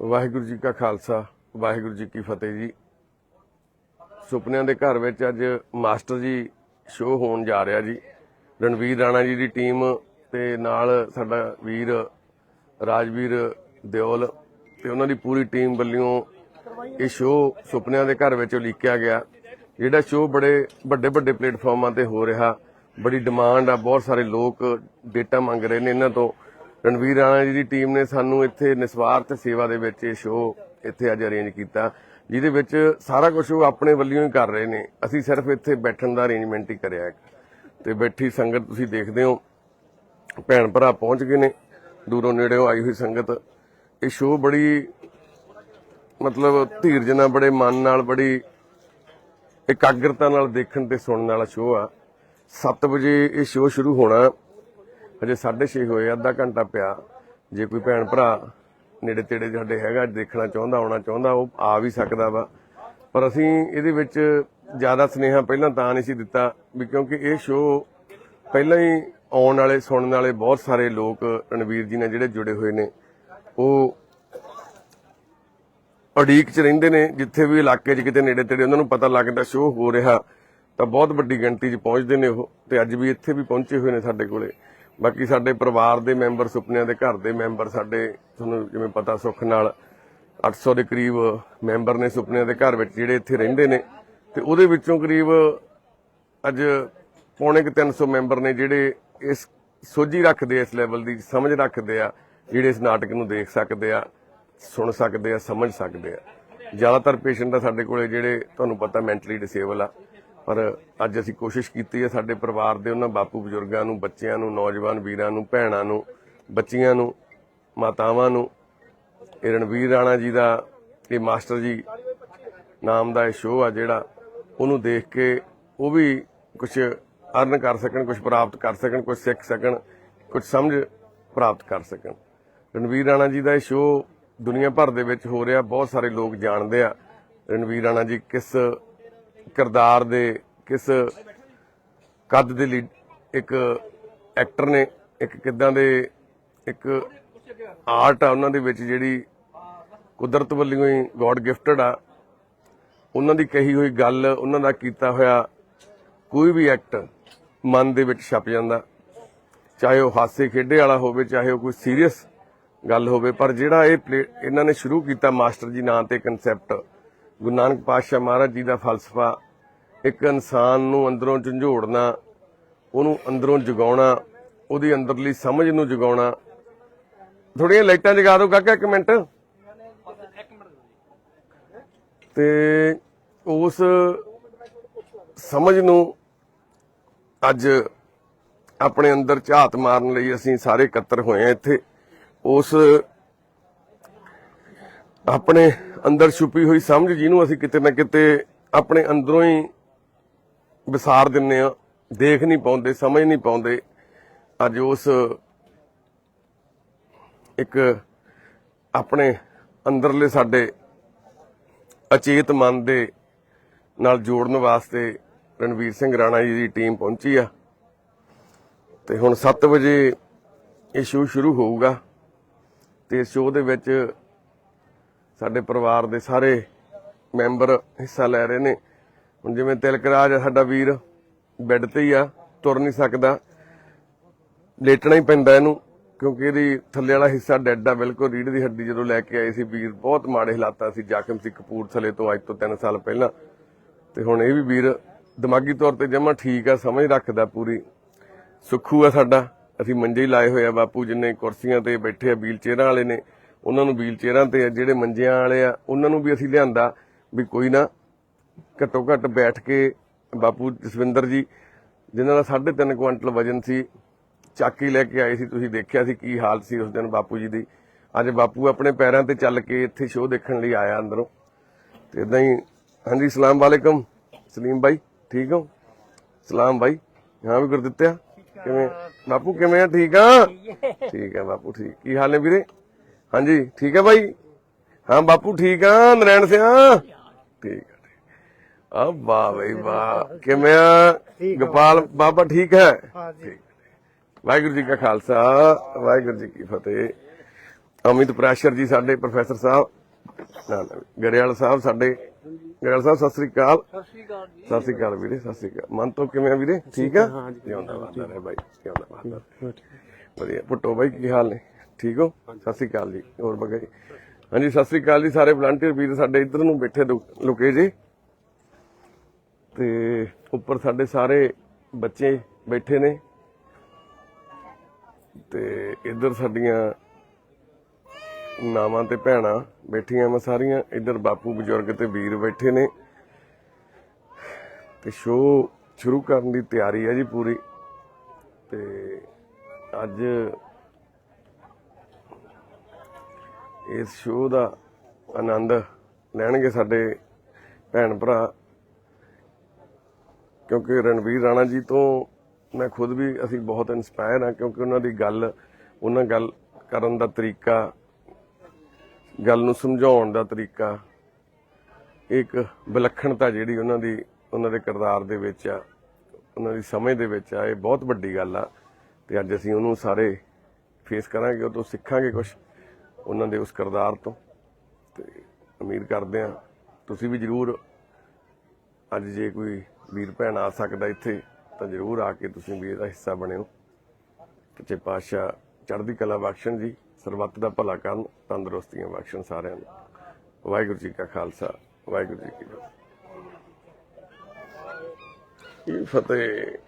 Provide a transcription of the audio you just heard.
ਵਾਹਿਗੁਰੂ ਜੀ ਕਾ ਖਾਲਸਾ, ਵਾਹਿਗੁਰੂ ਜੀ ਕੀ ਫਤਿਹ ਜੀ। ਸੁਪਨਿਆਂ ਦੇ ਘਰ ਵਿੱਚ ਅੱਜ ਮਾਸਟਰ ਜੀ ਸ਼ੋਅ ਹੋਣ ਜਾ ਰਿਹਾ ਜੀ। ਰਣਵੀਰ ਰਾਣਾ ਜੀ ਦੀ ਟੀਮ ਤੇ ਨਾਲ ਸਾਡਾ ਵੀਰ ਰਾਜਵੀਰ ਦਿਓਲ ਤੇ ਉਹਨਾਂ ਦੀ ਪੂਰੀ ਟੀਮ ਵੱਲੋਂ ਇਹ ਸ਼ੋਅ ਸੁਪਨਿਆਂ ਦੇ ਘਰ ਵਿੱਚ ਉਲੀਕਿਆ ਗਿਆ। ਜਿਹੜਾ ਸ਼ੋਅ ਬੜੇ ਵੱਡੇ ਵੱਡੇ ਪਲੇਟਫਾਰਮਾਂ ਤੇ ਹੋ ਰਿਹਾ, ਬੜੀ ਡਿਮਾਂਡ ਆ, ਬਹੁਤ ਸਾਰੇ ਲੋਕ ਡੇਟਾ ਮੰਗ ਰਹੇ ਨੇ ਇਹਨਾਂ ਤੋਂ। ਰਣਵੀਰ ਰਾਣਾ ਜੀ ਦੀ ਟੀਮ ਨੇ ਸਾਨੂੰ ਇੱਥੇ ਨਿਸਵਾਰਥ ਸੇਵਾ ਦੇ ਵਿੱਚ ਇਹ ਸ਼ੋਅ ਇੱਥੇ ਅੱਜ ਅਰੇਂਜ ਕੀਤਾ, ਜਿਹਦੇ ਵਿੱਚ ਸਾਰਾ ਕੁਝ ਉਹ ਆਪਣੇ ਵੱਲੋਂ ਹੀ ਕਰ ਰਹੇ ਨੇ। ਅਸੀਂ ਸਿਰਫ ਇੱਥੇ ਬੈਠਣ ਦਾ ਅਰੇਂਜਮੈਂਟ ਹੀ ਕਰਿਆ ਹੈ। ਤੇ ਬੈਠੀ ਸੰਗਤ ਤੁਸੀਂ ਦੇਖਦੇ ਹੋ, ਭੈਣ ਭਰਾ ਪਹੁੰਚ ਗਏ ਨੇ, ਦੂਰੋਂ ਨੇੜਿਓਂ ਆਈ ਹੋਈ ਸੰਗਤ। ਇਹ ਸ਼ੋਅ ਬੜੀ ਮਤਲਬ ਧੀਰਜ ਨਾਲ, ਬੜੇ ਮਨ ਨਾਲ, ਬੜੀ ਇਕਾਗਰਤਾ ਨਾਲ ਦੇਖਣ ਤੇ ਸੁਣਨ ਵਾਲਾ ਸ਼ੋਅ ਆ। 7 ਵਜੇ ਇਹ ਸ਼ੋਅ ਸ਼ੁਰੂ ਹੋਣਾ। ਹਜੇ 6:30 ਹੋਏ, ਅੱਧਾ ਘੰਟਾ ਪਿਆ। ਜੇ ਕੋਈ ਭੈਣ ਭਰਾ ਨੇੜੇ ਤੇੜੇ ਸਾਡੇ ਹੈਗਾ, ਦੇਖਣਾ ਚਾਹੁੰਦਾ, ਆਉਣਾ ਚਾਹੁੰਦਾ, ਉਹ ਆ ਵੀ ਸਕਦਾ ਵਾ। ਪਰ ਅਸੀਂ ਇਹਦੇ ਵਿੱਚ ਜ਼ਿਆਦਾ ਸਨੇਹਾ ਪਹਿਲਾਂ ਤਾਂ ਨਹੀਂ ਸੀ ਦਿੱਤਾ ਵੀ ਕਿਉਂਕਿ ਇਹ ਸ਼ੋਅ ਪਹਿਲਾਂ ਹੀ ਆਉਣ ਵਾਲੇ, ਸੁਣਨ ਵਾਲੇ ਬਹੁਤ ਸਾਰੇ ਲੋਕ ਰਣਵੀਰ ਜੀ ਨਾਲ ਜਿਹੜੇ ਜੁੜੇ ਹੋਏ ਨੇ, ਉਹ ਅੜੀਕ ਚ ਰਹਿੰਦੇ ਨੇ। ਜਿੱਥੇ ਵੀ ਇਲਾਕੇ 'ਚ ਕਿਤੇ ਨੇੜੇ ਤੇੜੇ ਉਹਨਾਂ ਨੂੰ ਪਤਾ ਲੱਗਦਾ ਸ਼ੋਅ ਹੋ ਰਿਹਾ, ਤਾਂ ਬਹੁਤ ਵੱਡੀ ਗਿਣਤੀ 'ਚ ਪਹੁੰਚਦੇ ਨੇ ਉਹ। ਤੇ ਅੱਜ ਵੀ ਇੱਥੇ ਵੀ ਪਹੁੰਚੇ ਹੋਏ ਨੇ ਸਾਡੇ ਕੋਲੇ। ਬਾਕੀ ਸਾਡੇ ਪਰਿਵਾਰ ਦੇ ਮੈਂਬਰ, ਸੁਪਨਿਆਂ ਦੇ ਘਰ ਦੇ ਮੈਂਬਰ, ਸਾਡੇ ਤੁਹਾਨੂੰ ਜਿਵੇਂ ਪਤਾ ਸੁੱਖ ਨਾਲ 800 ਦੇ ਕਰੀਬ ਮੈਂਬਰ ਨੇ ਸੁਪਨਿਆਂ ਦੇ ਘਰ ਵਿੱਚ ਜਿਹੜੇ ਇੱਥੇ ਰਹਿੰਦੇ ਨੇ। ਤੇ ਉਹਦੇ ਵਿੱਚੋਂ ਕਰੀਬ ਅੱਜ ਪੌਣੇ ਕੁ 300 ਮੈਂਬਰ ਨੇ ਜਿਹੜੇ ਇਸ ਸੋਝੀ ਰੱਖਦੇ ਆ, ਇਸ ਲੈਵਲ ਦੀ ਸਮਝ ਰੱਖਦੇ ਆ, ਜਿਹੜੇ ਇਸ ਨਾਟਕ ਨੂੰ ਦੇਖ ਸਕਦੇ ਆ, ਸੁਣ ਸਕਦੇ ਆ, ਸਮਝ ਸਕਦੇ ਆ। ਜ਼ਿਆਦਾਤਰ ਪੇਸ਼ੈਂਟ ਆ ਸਾਡੇ ਕੋਲੇ ਜਿਹੜੇ ਤੁਹਾਨੂੰ ਪਤਾ ਮੈਂਟਲੀ ਡਿਸੇਬਲ ਆ। ਪਰ ਅੱਜ ਅਸੀਂ ਕੋਸ਼ਿਸ਼ ਕੀਤੀ ਹੈ ਸਾਡੇ ਪਰਿਵਾਰ ਦੇ ਉਹਨਾਂ ਬਾਪੂ ਬਜ਼ੁਰਗਾਂ ਨੂੰ, ਬੱਚਿਆਂ ਨੂੰ, ਨੌਜਵਾਨ ਵੀਰਾਂ ਨੂੰ, ਭੈਣਾਂ ਨੂੰ, ਬੱਚੀਆਂ ਨੂੰ, ਮਾਤਾਵਾਂ ਨੂੰ, ਇਹ ਰਣਵੀਰ ਰਾਣਾ ਜੀ ਦਾ ਇਹ ਮਾਸਟਰ ਜੀ ਨਾਮ ਦਾ ਇਹ ਸ਼ੋਅ ਆ ਜਿਹੜਾ ਉਹਨੂੰ ਦੇਖ ਕੇ ਉਹ ਵੀ ਕੁਝ ਅਰਨ ਕਰ ਸਕਣ ਕੁਝ ਪ੍ਰਾਪਤ ਕਰ ਸਕਣ ਕੁਝ ਸਿੱਖ ਸਕਣ ਕੁਝ ਸਮਝ ਪ੍ਰਾਪਤ ਕਰ ਸਕਣ। ਰਣਵੀਰ ਰਾਣਾ ਜੀ ਦਾ ਇਹ ਸ਼ੋਅ ਦੁਨੀਆ ਭਰ ਦੇ ਵਿੱਚ ਹੋ ਰਿਹਾ, ਬਹੁਤ ਸਾਰੇ ਲੋਕ ਜਾਣਦੇ ਆ। ਰਣਵੀਰ ਰਾਣਾ ਜੀ ਕਿਸ ਕਿਰਦਾਰ ਦੇ ਕਿਸ ਕੱਦ ਦੇ ਲਈ ਇੱਕ ਐਕਟਰ ਨੇ, ਇੱਕ ਕਿਦਾਂ ਦੇ, ਇੱਕ ਆਰਟ ਆ ਉਹਨਾਂ ਦੇ ਵਿੱਚ ਜਿਹੜੀ ਕੁਦਰਤ ਵੱਲੋਂ ਹੀ ਗੋਡ ਗਿਫਟਡ ਆ। ਉਹਨਾਂ ਦੀ ਕਹੀ ਹੋਈ ਗੱਲ, ਉਹਨਾਂ ਦਾ ਕੀਤਾ ਹੋਇਆ ਕੋਈ ਵੀ ਐਕਟ ਮਨ ਦੇ ਵਿੱਚ ਛਪ ਜਾਂਦਾ। ਚਾਹੇ ਉਹ ਹਾਸੇ ਖੇਡੇ ਵਾਲਾ ਹੋਵੇ, ਚਾਹੇ ਉਹ ਕੋਈ ਸੀਰੀਅਸ ਗੱਲ ਹੋਵੇ, ਪਰ ਜਿਹੜਾ ਇਹ ਪਲੇ- ਇਹਨਾਂ ਨੇ ਸ਼ੁਰੂ ਕੀਤਾ ਮਾਸਟਰ ਜੀ ਨਾਂ ਤੇ ਕਨਸੈਪਟ ਗੁਰੂ ਨਾਨਕ ਪਾਤਸ਼ਾਹ ਮਹਾਰਾਜ ਜੀ ਦਾ ਫਲਸਫਾ, ਇੱਕ ਇਨਸਾਨ ਨੂੰ ਅੰਦਰੋਂ ਝੰਜੋੜਨਾ, ਉਹਨੂੰ ਅੰਦਰੋਂ ਜਗਾਉਣਾ, ਉਹਦੀ ਅੰਦਰਲੀ ਸਮਝ ਨੂੰ ਜਗਾਉਣਾ। ਥੋੜੀਆਂ ਲਾਈਟਾਂ ਜਗਾ ਦਿਓ ਕਾਕਾ, ਇੱਕ ਮਿੰਟ। ਤੇ ਉਸ ਸਮਝ ਨੂੰ ਅੱਜ ਆਪਣੇ ਅੰਦਰ ਝਾਤ ਮਾਰਨ ਲਈ ਅਸੀਂ ਸਾਰੇ ਇਕੱਤਰ ਹੋਏ ਆ ਇੱਥੇ। ਉਸ ਆਪਣੇ ਅੰਦਰ ਛੁਪੀ ਹੋਈ ਸਮਝ ਜਿਹਨੂੰ ਅਸੀਂ ਕਿਤੇ ਨਾ ਕਿਤੇ ਆਪਣੇ ਅੰਦਰੋਂ ਹੀ ਵਿਸਾਰ ਦਿੰਨੇ ਆ। ਦੇਖ ਨਹੀਂ ਪਾਉਂਦੇ, ਸਮਝ ਨਹੀਂ ਪਾਉਂਦੇ। ਅੱਜ ਉਸ ਇੱਕ ਆਪਣੇ ਅੰਦਰਲੇ ਸਾਡੇ ਅਚੇਤ ਮਨ ਦੇ ਨਾਲ ਜੋੜਨ ਵਾਸਤੇ ਰਣਵੀਰ ਸਿੰਘ ਰਾਣਾ ਜੀ ਦੀ ਟੀਮ ਪਹੁੰਚੀ ਆ। ਤੇ ਹੁਣ 7 ਵਜੇ ਇਹ ਸ਼ੋਅ ਸ਼ੁਰੂ ਹੋਊਗਾ। ਤੇ ਇਸ ਸ਼ੋਅ ਦੇ ਵਿੱਚ ਸਾਡੇ ਪਰਿਵਾਰ ਦੇ ਸਾਰੇ ਮੈਂਬਰ ਹਿੱਸਾ ਲੈ ਰਹੇ ਨੇ। ਹੁਣ ਜਿਵੇਂ ਤਿਲਕਰਾਜ ਆ, ਸਾਡਾ ਵੀਰ ਬੈੱਡ ਤੇ ਹੀ ਆ, ਤੁਰ ਨਹੀਂ ਸਕਦਾ। ਲੇਟਣਾ ਹੀ ਪੈਂਦਾ ਇਹਨੂੰ, ਕਿਉਂਕਿ ਇਹਦੀ ਥੱਲੇ ਵਾਲਾ ਹਿੱਸਾ ਡੈੱਡ ਆ, ਬਿਲਕੁਲ ਰੀੜ ਦੀ ਹੱਡੀ ਜਦੋਂ ਲੈ ਕੇ ਆਏ ਸੀ ਵੀਰ, ਬਹੁਤ ਮਾੜੇ ਹਾਲਾਤਾਂ ਸੀ। ਜਾਖਮ ਸੀ ਕਪੂਰਥਲੇ ਤੋਂ ਅੱਜ ਤੋਂ 3 ਸਾਲ ਪਹਿਲਾਂ। ਤੇ ਹੁਣ ਇਹ ਵੀ ਵੀਰ ਦਿਮਾਗੀ ਤੌਰ ਤੇ ਜਮਾ ਠੀਕ ਆ, ਸਮਝ ਰੱਖਦਾ ਪੂਰੀ। ਸੁੱਖੂ ਆ ਸਾਡਾ, ਅਸੀਂ ਮੰਜੇ ਹੀ ਲਾਏ ਹੋਏ ਆ ਬਾਪੂ, ਜਿੰਨੇ ਕੁਰਸੀਆਂ ਤੇ ਬੈਠੇ ਆ ਵੀਲ ਚੇਅਰਾਂ ਵਾਲੇ ਨੇ। ਉਹਨਾਂ ਨੂੰ ਵੀਲ ਚੇਅਰਾਂ ਤੇ ਜਿਹੜੇ ਮੰਜਿਆਂ ਵਾਲੇ ਆ ਉਹਨਾਂ ਨੂੰ ਵੀ ਅਸੀਂ ਲਿਆਂਦਾ ਵੀ ਕੋਈ ਨਾ ਘੱਟੋ ਘੱਟ ਬੈਠ ਕੇ ਬਾਪੂ ਜਸਵਿੰਦਰ ਜੀ ਜਿਨ੍ਹਾਂ ਦਾ 3.5 ਕੁਇੰਟਲ ਵਜਨ ਸੀ ਚਾਕੀ ਲੈ ਕੇ ਆਏ ਸੀ ਤੁਸੀਂ ਦੇਖਿਆ ਸੀ ਕੀ ਹਾਲ ਸੀ ਉਸ ਦਿਨ ਬਾਪੂ ਜੀ ਦੀ। ਅੱਜ ਬਾਪੂ ਆਪਣੇ ਪੈਰਾਂ ਤੇ ਚੱਲ ਕੇ ਇੱਥੇ ਸ਼ੋਅ ਦੇਖਣ ਲਈ ਆਇਆ ਅੰਦਰੋਂ। ਤੇ ਇਦਾਂ ਹੀ ਹਾਂਜੀ ਸਲਾਮ ਵਾਲੇਕਮ। ਸਲੀਮ ਭਾਈ ਠੀਕ ਹੋ? ਸਲਾਮ ਭਾਈ ਹਾਂ ਵੀ ਗੁਰਦਿੱਤਿਆ ਕਿਵੇਂ? ਬਾਪੂ ਕਿਵੇਂ ਆ? ਠੀਕ ਆ? ਠੀਕ ਆ ਬਾਪੂ ਠੀਕ। ਕੀ ਹਾਲ ਨੇ ਵੀਰੇ? ਹਾਂਜੀ ਠੀਕ ਹੈ ਭਾਈ ਹਾਂ ਬਾਪੂ ਠੀਕ ਆ ਨਰੈਣ ਸਿਆ? ਠੀਕ ਆ ਵਾਹ ਬਈ ਵਾਹ। ਕਿਵੇਂ ਆ? ਗੋਪਾਲ ਬਾਬਾ ਠੀਕ ਹੈ? ਹਾਂਜੀ। ਵਾਹਿਗੁਰੂ ਜੀ ਕਾ ਖਾਲਸਾ ਵਾਹਿਗੁਰੂ ਜੀ ਕੀ ਫਤਿਹ। ਅਮਿਤ ਪ੍ਰੈਸ਼ਰ ਜੀ ਸਾਡੇ ਪ੍ਰੋਫੈਸਰ ਸਾਹਿਬ ਨਾ ਨਾ ਗਰੇਵਾਲ ਸਾਹਿਬ ਸਾਡੇ। ਗਰੇਵਾਲ ਸਾਹਿਬ ਸਤਿ ਸ੍ਰੀ ਅਕਾਲ। ਸਤਿ ਸ਼੍ਰੀ ਅਕਾਲ ਜੀ। ਸਤਿ ਸ੍ਰੀ ਅਕਾਲ ਵੀਰੇ ਸਤਿ ਸ੍ਰੀ ਅਕਾਲ। ਮਨ ਤੋਂ ਕਿਵੇਂ ਆ ਵੀਰੇ? ਠੀਕ ਆ? ਜਿਉਂਦਾ ਵਾਦਾ ਰਹੇ ਬਾਈ ਜਿਉਂਦਾ ਵਾਦਾ ਵਧੀਆ। ਪੁੱਟੋ ਬਾਈ ਕੀ ਹਾਲ ਨੇ? ਠੀਕ ਹੋ? ਸਤਿ ਸ੍ਰੀ ਅਕਾਲ ਜੀ ਹੋਰ ਬਗਾ। ਜੀ ਹਾਂਜੀ ਸਤਿ ਸ੍ਰੀ ਅਕਾਲ ਜੀ ਸਾਰੇ ਵਲੰਟੀਅਰ ਵੀਰ ਸਾਡੇ ਇੱਧਰ ਨੂੰ ਬੈਠੇ ਲੁਕੇ ਜੀ। ਤੇ ਉੱਪਰ ਸਾਡੇ ਸਾਰੇ ਬੱਚੇ ਬੈਠੇ ਨੇ। ਤੇ ਇੱਧਰ ਸਾਡੀਆਂ ਨਾਵਾਂ ਤੇ ਭੈਣਾਂ ਬੈਠੀਆਂ ਮੈਂ ਸਾਰੀਆਂ। ਇੱਧਰ ਬਾਪੂ ਬਜ਼ੁਰਗ ਤੇ ਵੀਰ ਬੈਠੇ ਨੇ। ਤੇ ਸ਼ੋਅ ਸ਼ੁਰੂ ਕਰਨ ਦੀ ਤਿਆਰੀ ਹੈ ਜੀ ਪੂਰੀ। ਤੇ ਅੱਜ ਇਸ ਸ਼ੋਅ ਦਾ ਆਨੰਦ ਲੈਣਗੇ ਸਾਡੇ ਭੈਣ ਭਰਾ। ਕਿਉਂਕਿ ਰਣਵੀਰ ਰਾਣਾ ਜੀ ਤੋਂ ਮੈਂ ਖੁਦ ਵੀ ਅਸੀਂ ਬਹੁਤ ਇਨਸਪਾਇਰ ਹਾਂ ਕਿਉਂਕਿ ਉਹਨਾਂ ਦੀ ਗੱਲ, ਉਹਨਾਂ ਗੱਲ ਕਰਨ ਦਾ ਤਰੀਕਾ, ਗੱਲ ਨੂੰ ਸਮਝਾਉਣ ਦਾ ਤਰੀਕਾ, ਇੱਕ ਵਿਲੱਖਣਤਾ ਜਿਹੜੀ ਉਹਨਾਂ ਦੀ, ਉਹਨਾਂ ਦੇ ਕਿਰਦਾਰ ਦੇ ਵਿੱਚ ਆ, ਉਹਨਾਂ ਦੀ ਸਮਝ ਦੇ ਵਿੱਚ ਆ, ਇਹ ਬਹੁਤ ਵੱਡੀ ਗੱਲ ਆ। ਤੇ ਅੱਜ ਅਸੀਂ ਉਹਨੂੰ ਸਾਰੇ ਫੇਸ ਕਰਾਂਗੇ, ਉਹ ਤੋਂ ਸਿੱਖਾਂਗੇ ਕੁਝ ਉਹਨਾਂ ਦੇ ਉਸ ਕਿਰਦਾਰ ਤੋਂ। ਤੇ ਉਮੀਦ ਕਰਦੇ ਆ ਤੁਸੀਂ ਵੀ ਜਰੂਰ ਅੱਜ ਜੇ ਕੋਈ ਵੀਰ ਭੈਣ ਆ ਸਕਦਾ ਇੱਥੇ, ਤਾਂ ਜਰੂਰ ਆ ਕੇ ਤੁਸੀਂ ਵੀ ਇਹਦਾ ਹਿੱਸਾ ਬਣਿਓ। ਸੱਚੇ ਪਾਤਸ਼ਾਹ, ਚੜ੍ਹਦੀ ਕਲਾ ਬਖਸ਼ਣ ਜੀ, ਸਰਬੱਤ ਦਾ ਭਲਾ ਕਰਨ, ਤੰਦਰੁਸਤੀਆਂ ਬਖਸ਼ਣ ਸਾਰਿਆਂ ਨੂੰ। ਵਾਹਿਗੁਰੂ ਜੀ ਕਾ ਖਾਲਸਾ, ਵਾਹਿਗੁਰੂ ਜੀ ਕੀ ਫਤਿਹ। ਇਹ ਫਤਿਹ